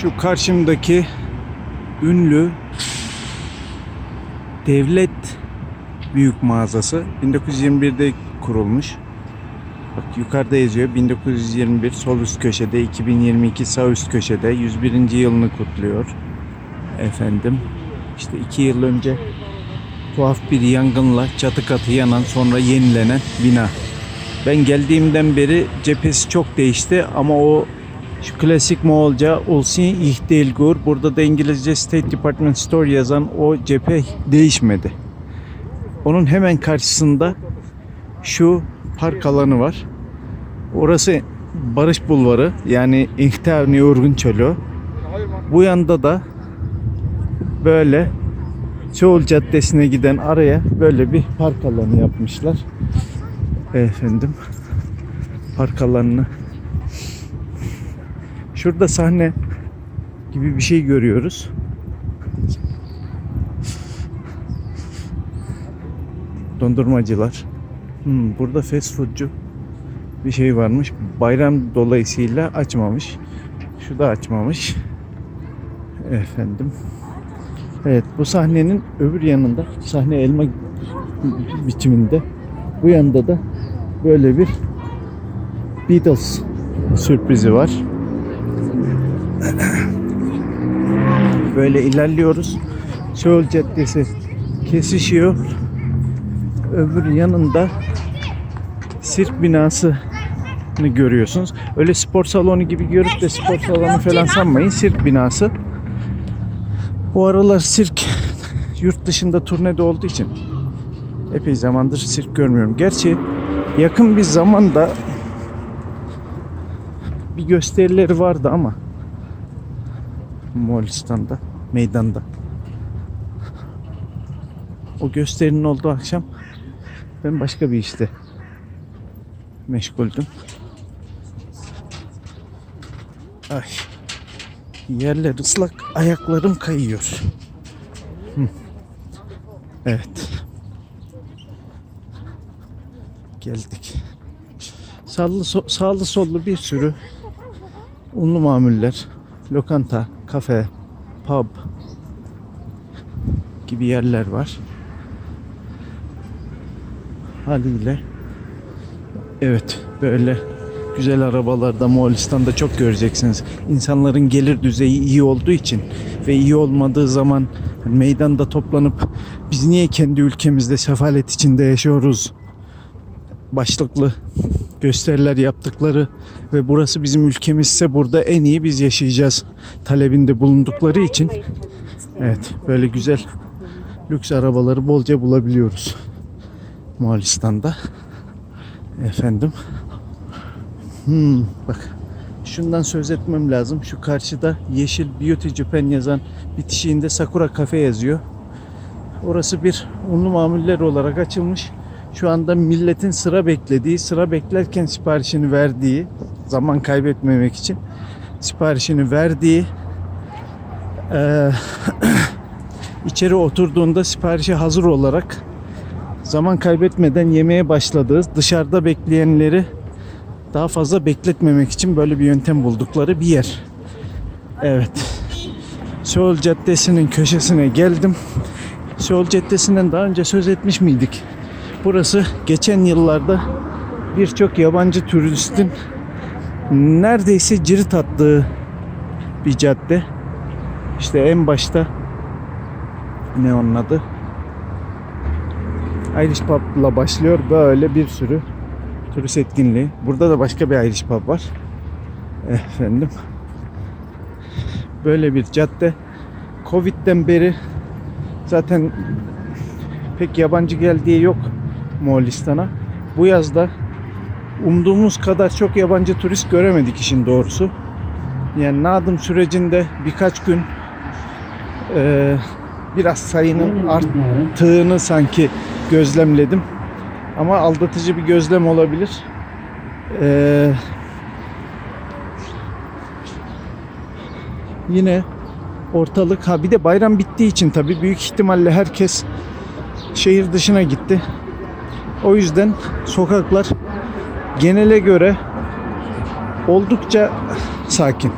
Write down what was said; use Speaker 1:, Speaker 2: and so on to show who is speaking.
Speaker 1: Şu karşımdaki ünlü devlet büyük mağazası 1921'de kurulmuş. Bak yukarıda yazıyor 1921 sol üst köşede 2022 sağ üst köşede 101. yılını kutluyor. Efendim işte iki yıl önce tuhaf bir yangınla çatı katı yanan sonra yenilenen bina. Ben geldiğimden beri cephesi çok değişti ama o şu klasik Moğolca Ulsin İhdelgur burada da İngilizce State Department Store yazan o cephe değişmedi. Onun hemen karşısında şu park alanı var. Orası Barış Bulvarı yani İhtiyar Yorgun Çölü. Bu yanda da böyle Çoğul Caddesi'ne giden araya böyle bir park alanı yapmışlar. Efendim park alanını Şurada sahne gibi bir şey görüyoruz. Dondurmacılar. Hmm, burada fast foodcu bir şey varmış. Bayram dolayısıyla açmamış. Şu da açmamış. Efendim. Evet bu sahnenin öbür yanında sahne elma biçiminde. Bu yanında da böyle bir Beatles sürprizi var. Böyle ilerliyoruz. Seoul Caddesi kesişiyor. Öbür yanında sirk binası görüyorsunuz. Öyle spor salonu gibi görüp de spor salonu falan sanmayın. Sirk binası. Bu aralar sirk yurt dışında turnede olduğu için epey zamandır sirk görmüyorum. Gerçi yakın bir zamanda bir gösterileri vardı ama Moğolistan'da, meydanda. O gösterinin olduğu akşam ben başka bir işte meşguldüm. Ay. Yerler ıslak, ayaklarım kayıyor. Hı. Evet. Geldik. Sağlı, so- sağlı sollu bir sürü unlu mamuller, lokanta, kafe, pub gibi yerler var. Haliyle evet böyle güzel arabalarda Moğolistan'da çok göreceksiniz. İnsanların gelir düzeyi iyi olduğu için ve iyi olmadığı zaman meydanda toplanıp biz niye kendi ülkemizde sefalet içinde yaşıyoruz başlıklı gösteriler yaptıkları ve burası bizim ülkemizse burada en iyi biz yaşayacağız talebinde bulundukları için. Evet böyle güzel lüks arabaları bolca bulabiliyoruz. Moğolistan'da. Efendim. Hmm, bak şundan söz etmem lazım. Şu karşıda yeşil Beauty Japan yazan bitişiğinde Sakura Cafe yazıyor. Orası bir unlu mamuller olarak açılmış şu anda milletin sıra beklediği, sıra beklerken siparişini verdiği, zaman kaybetmemek için siparişini verdiği, eee içeri oturduğunda siparişi hazır olarak zaman kaybetmeden yemeye başladığı, dışarıda bekleyenleri daha fazla bekletmemek için böyle bir yöntem buldukları bir yer. Evet. Seoul Caddesi'nin köşesine geldim. Seoul Caddesi'nden daha önce söz etmiş miydik? Burası geçen yıllarda birçok yabancı turistin neredeyse cirit attığı bir cadde. İşte en başta ne onun adı? Irish Pub'la başlıyor böyle bir sürü turist etkinliği. Burada da başka bir Irish Pub var. Efendim. Böyle bir cadde. Covid'den beri zaten pek yabancı geldiği yok Moğolistan'a. Bu yazda umduğumuz kadar çok yabancı turist göremedik işin doğrusu. Yani Nadım sürecinde birkaç gün e, biraz sayının arttığını sanki gözlemledim. Ama aldatıcı bir gözlem olabilir. E, yine ortalık ha bir de bayram bittiği için tabii büyük ihtimalle herkes şehir dışına gitti. O yüzden sokaklar genele göre oldukça sakin.